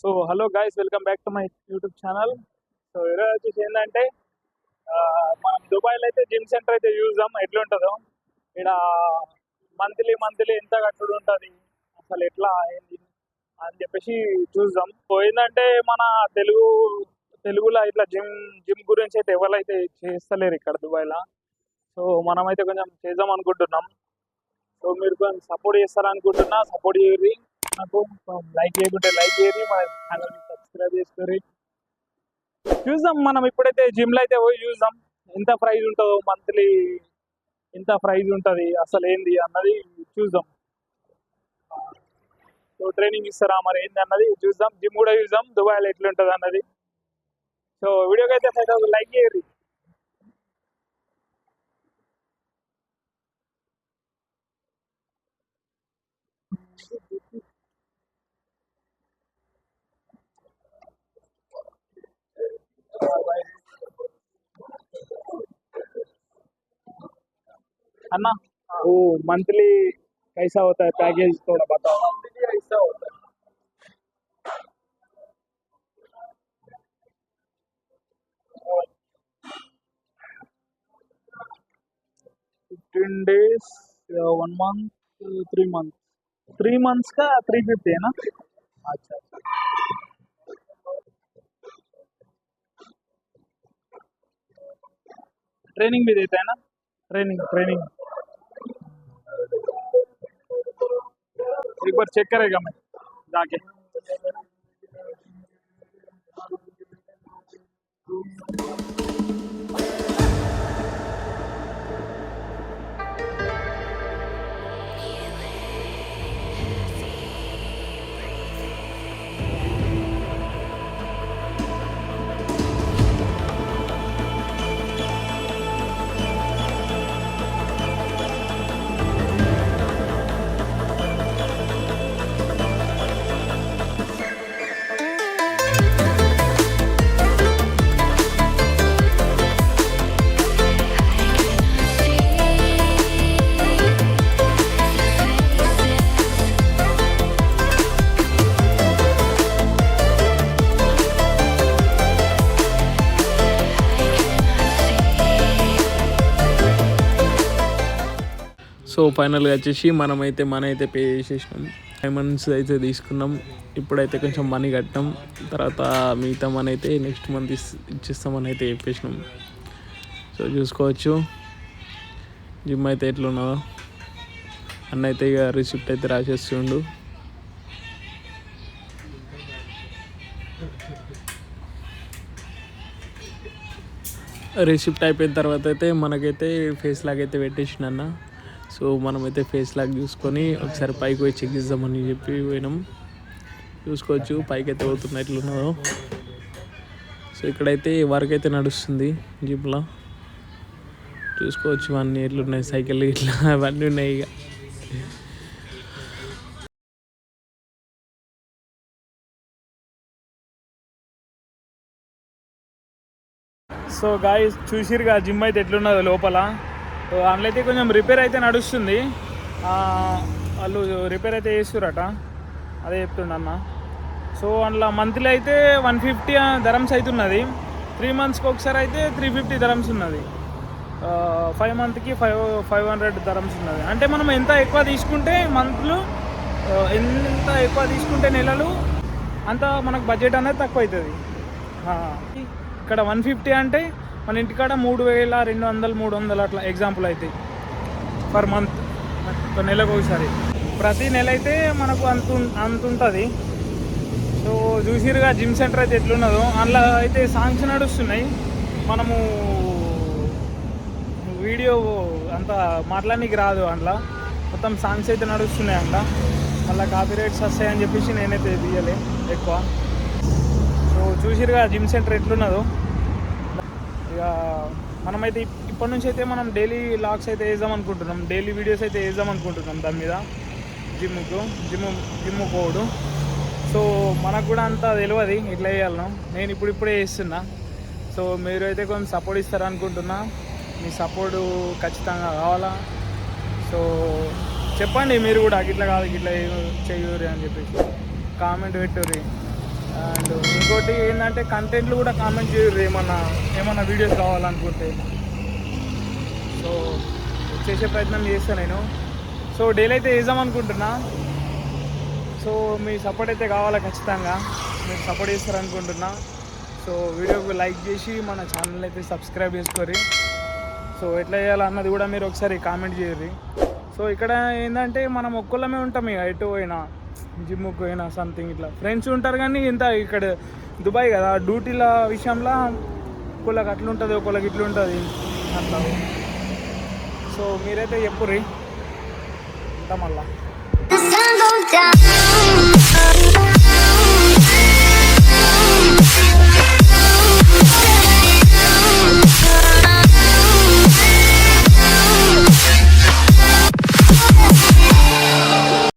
So hello guys welcome back to my YouTube channel. So ఈరోజు వచ్చేసి ఏంటంటే ఆ, మనం దుబాయ్లో అయితే జిమ్ సెంటర్ అయితే చూద్దాం. ఎట్లుంటుందో ఇక్కడ మంత్లీ మంత్లీ ఎంత కట్టుడు ఉంటుంది. అసలు ఎట్లా ఏంది అని చెప్పేసి చూద్దాం. సో ఏంటంటే మన తెలుగు తెలుగులో ఇట్లా జిమ్ జిమ్ గురించి అయితే ఎవరైతే చేస్తలేరు ఇక్కడ దుబాయ్లో సో మనమైతే కొంచెం చేద్దాం అనుకుంటున్నాం. సో మీరు కొంచెం సపోర్ట్ చేస్తారనుకుంటున్నా సపోర్ట్ చేయరు నాకు లైక్ చేయకుంటే లైక్ చేయరు మన ఛానల్ సబ్స్క్రైబ్ చేసుకోరు చూద్దాం మనం ఇప్పుడైతే జిమ్లో అయితే పోయి చూద్దాం. ఎంత ప్రైజ్ ఉంటుందో మంత్లీ ఎంత ప్రైజ్ ఉంటుంది అసలు ఏంది అన్నది చూద్దాం. సో ట్రైనింగ్ ఇస్తారా మరి ఏంది అన్నది చూద్దాం. జిమ్ కూడా చూద్దాం దుబాయ్లో ఎట్లుంటుంది అన్నది. సో వీడియోకి అయితే ఫైవ్ లైక్ చేయరు अन्ना वो मंथली कैसा होता है पैकेज थोड़ा बताओ मंथली ऐसा होता है fifteen days one month three month three months का थ्री फिफ्टी है ना अच्छा ट्रेनिंग भी देता है ना ट्रेनिंग ट्रेनिंग बार चेक करेगा मैं जाके। సో ఫైనల్గా వచ్చేసి మనమైతే మనీ అయితే పే చేసేసినాం. ఫైవ్ మంత్స్ అయితే తీసుకున్నాం. ఇప్పుడైతే కొంచెం మనీ కట్టాం. తర్వాత మిగతా మనీ అయితే నెక్స్ట్ మంత్ ఇస్ ఇచ్చేస్తామని అయితే చెప్పేసినాం. సో చూసుకోవచ్చు. జిమ్ అయితే ఎట్లున్నదో. అన్న అయితే ఇక రిసిప్ట్ అయితే రాసేస్తుండు. రిసిప్ట్ అయిపోయిన తర్వాత అయితే మనకైతే ఫేస్ లాగైతే అయితే పెట్టేసిన అన్న. సో మనమైతే ఫేస్ లాగ్ చూసుకొని ఒకసారి పైకి పోయి చెక్ చేద్దామని చెప్పి పోయినాం. చూసుకోవచ్చు పైకి అయితే పోతున్నా ఎట్లున్నదో. సో ఇక్కడైతే వర్క్ అయితే నడుస్తుంది జీప్లో. చూసుకోవచ్చు అన్నీ ఎట్లున్నాయి సైకిల్ ఇట్లా అవన్నీ ఉన్నాయి ఇక. సో గాయ చూసిరుగా జిమ్ అయితే ఎట్లున్నదో లోపల. అందులో అయితే కొంచెం రిపేర్ అయితే నడుస్తుంది. వాళ్ళు రిపేర్ అయితే చేస్తురట అదే చెప్తుండన్న. సో అందులో మంత్లీ అయితే వన్ ఫిఫ్టీ ధరమ్స్ అవుతున్నది త్రీ మంత్స్కి ఒకసారి అయితే త్రీ ఫిఫ్టీ ధరమ్స్ ఉన్నది. ఫైవ్ మంత్కి ఫైవ్ ఫైవ్ హండ్రెడ్ ధరమ్స్ ఉన్నది. అంటే మనం ఎంత ఎక్కువ తీసుకుంటే మంత్లు ఎంత ఎక్కువ తీసుకుంటే నెలలు అంత మనకు బడ్జెట్ అనేది తక్కువ అవుతుంది ఇక్కడ వన్ ఫిఫ్టీ అంటే మన ఇంటికాడ మూడు వేల రెండు వందలు మూడు వందలు అట్లా ఎగ్జాంపుల్ అవుతాయి పర్ మంత్ ఒక నెలకు ఒకసారి. ప్రతి నెల అయితే మనకు అంత అంత ఉంటుంది. సో చూసిరుగా జిమ్ సెంటర్ అయితే ఎట్లున్నదో అందులో అయితే సాంగ్స్ నడుస్తున్నాయి. మనము వీడియో అంత మాట్లాడానికి రాదు అందులో. మొత్తం సాంగ్స్ అయితే నడుస్తున్నాయి అందులో. మళ్ళీ కాపీ రైట్స్ వస్తాయని చెప్పేసి నేనైతే తీయలే ఎక్కువ. సో చూసిరుగా జిమ్ సెంటర్ ఎట్లున్నదో. ఇక మనమైతే ఇప్పటి నుంచి అయితే మనం డైలీ లాగ్స్ అయితే వేద్దాం అనుకుంటున్నాం. డైలీ వీడియోస్ అయితే వేద్దాం అనుకుంటున్నాం దాని మీద. జిమ్కు జిమ్ జిమ్ పోవడం. సో మనకు కూడా అంత తెలియదు ఇట్లా వేయాలను నేను ఇప్పుడు ఇప్పుడే వేస్తున్నా సో మీరు అయితే కొంచెం సపోర్ట్ ఇస్తారనుకుంటున్నా మీ సపోర్టు ఖచ్చితంగా కావాలా. సో చెప్పండి మీరు కూడా ఇట్లా కాదు ఇట్లా చేయరు అని చెప్పేసి. కామెంట్ పెట్టుర్రీ అండ్ ఇంకోటి ఏంటంటే కంటెంట్లు కూడా కామెంట్ చేయరు ఏమన్నా ఏమన్నా వీడియోస్ కావాలనుకుంటే. సో చేసే ప్రయత్నం చేస్తాను నేను. సో డైలీ అయితే వేద్దాం అనుకుంటున్నా. సో మీ సపోర్ట్ అయితే కావాలా ఖచ్చితంగా. మీరు సపోర్ట్ చేస్తారనుకుంటున్నా సో వీడియోకి లైక్ చేసి మన ఛానల్ అయితే సబ్స్క్రైబ్ చేసుకోరి. సో ఎట్లా చేయాలన్నది కూడా మీరు ఒకసారి కామెంట్ చేయరు సో ఇక్కడ ఏంటంటే మనం ఒక్కళ్ళమే ఉంటాం ఇక ఎటు పోయినా. జిమ్కు పోయినా సంథింగ్ ఇట్లా. ఫ్రెండ్స్ ఉంటారు కానీ ఇంత ఇక్కడ దుబాయ్ కదా డ్యూటీల విషయంలో ఒకళ్ళకి అట్లా ఉంటుంది ఒకళ్ళకి ఇట్లా ఉంటుంది అట్లా. సో మీరైతే చెప్పుర్రి ఉంటాం మళ్ళా.